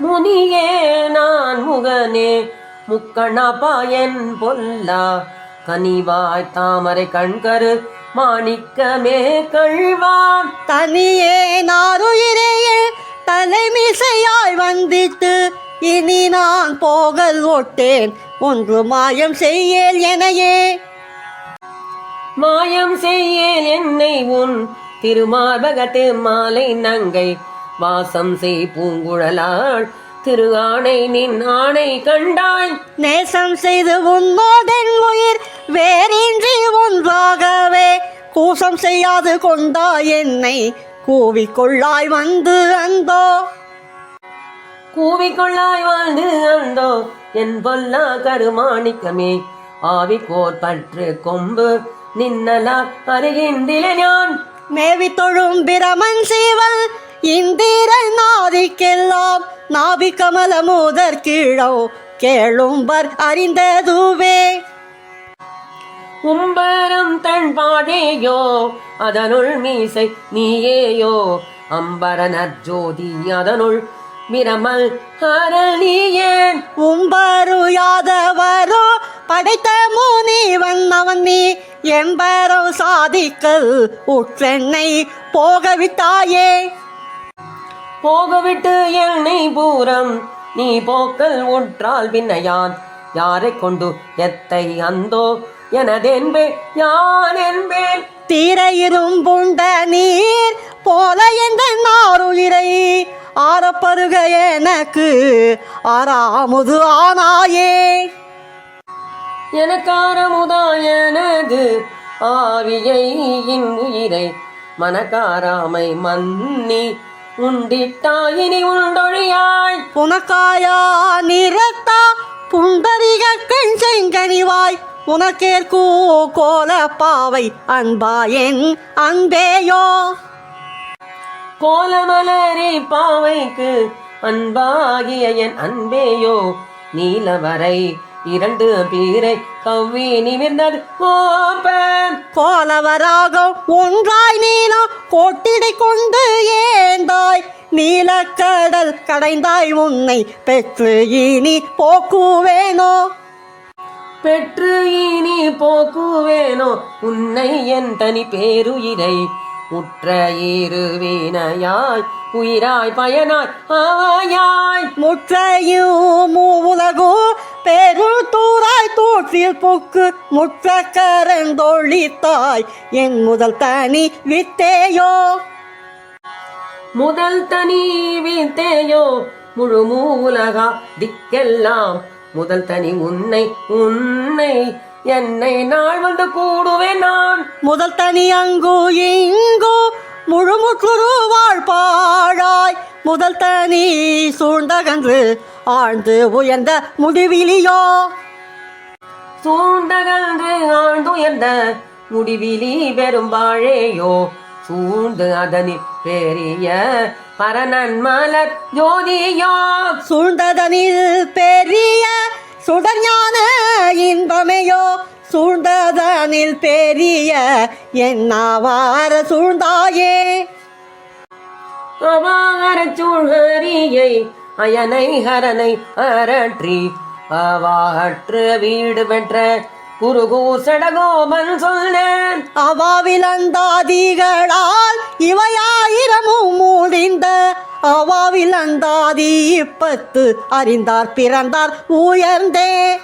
முனியே நான் முகனே முக்கணப்பா என் பொல்லா கனிவாய் தாமரை கண்கரு மாணிக்கமே கழ்வான் தனியே நாருயிரையே தலைமிசையாய் வந்திட்டு இனி நான் போகல் ஒட்டேன் ஒன்று மாயம் செய்யேல் எனையே. மாயம் செய்யேல் என்னை உன் திருமார்பகத்து மாலை நங்கை வாசம் செய் பூங்குழலாள் திரு ஆணை நின் ஆணை கண்டாய். நேசம் செய்து உன்னோதென் உயிர் வேறின்றி ஒன்றாகவே. கூசம் செய்யாது கொண்டா என்னை கூவிக்கொள்ளாய் வந்து அந்தோ. கூவிக்கொள்ளாய் வாழ்ந்து அந்தோ என் பொல்லா கருமாணிக்கமே. ஆவி கோற்பற்று கொம்பு நின்னலா அருகின்றில ஞான் மேவி தொழும் பிரமன் சீவல் இந்திரன் நாதிக்கெல்லாம் நாபி கமல மூதற் கீழோ கேளும்பர் அறிந்ததுவே. உம்பரம் தன் பாடேயோ அதனுள் மீசை நீயேயோ. அம்பரனர் ஜோதி அதனுள் பிரமல் ஹரணியேன். உம்பரு யாதவரோ படைத்த முனிவன் அவன். நீ எம்பரோ சாதிக்கல் உற்றென்னை போகவிட்டாயே. போகவிட்டு என்னை பூரம். நீ போக்கல் உற்றால் பின்னையான் யாரை கொண்டு எத்தை அந்தோ? எனதென்பே யான் என்பேன் தீர இரும்புண்ட நீர் போல எந்த நாருயிரை ஆரப்பருக எனக்கு ஆறாமுது ஆனாயே. எனக்காரமுதா எனது ஆவியை இன் உயிரை மனக்காராமை மன்னி உண்டிட்டாயினி உண்டொழியாய். உனக்காயா நிறத்தா புண்டரிக கண் செங்கனிவாய். உனக்கேற்கூ கோல பாவை அன்பா என் அன்பேயோ. கோலமலரி பாவைக்கு அன்பாகிய என் அன்பேயோ. நீலவரை இரண்டு பீரை கவ்வி நிமிர்ந்தது. கோபன் கோலவராகம் ஒன்றாய் நீலம் கோட்டிடை கொண்டு ஏந்தாய். நீலக்கடல் கடைந்தாய் உன்னை பெற்று இனி போக்குவேனோ? பெற்று இனி போக்குவேனோ? உன்னை என் தனி பேருயிரை உற்ற இருவினையாய் உயிராய் பயனாய் ஆயாய் முற்றையும் உலகோ பெரும் தூராய் தூற்றில் போக்கு முற்ற கரந்தொழித்தாய் என் முதல் தனி வித்தேயோ. முதல் தனி வித்தேயோ முழு மூலகா திக்கெல்லாம் முதல் தனி உன்னை உன்னை என்னை நாள் வந்து கூடுவேன் நான். முதல் தனி அங்கு இங்கு முழுமுற்றுரு வாழ்பாழாய் முதல் தனி சூழ்ந்தகன்று ஆழ்ந்து உயர்ந்த முடிவிலியோ? சூழ்ந்தகன்று ஆழ்ந்துயர்ந்த முடிவிலி பெரும்பாழேயோ சூழ்ந்து அதனில் பெரிய பரநன் மலர் ஜோதியோ? சூழ்ந்ததனில் பெரிய சுடஞான இன்பமையோ சூழ்ந்ததனில் பெரிய என்னாவார சூழ்ந்தாயே. அவார சூழ்ஹரியை அயனை ஹரனை அரற்றி அவாற்று வீடு பெற்ற குருகூர் சடகோபன் சொன்னேன். அவாவிலந்தாதிகளால் இவையாயிரமும் மூடிந்த அவாவிலந்தாதி இப்பத்து அறிந்தார் பிறந்தார் உயர்ந்தே.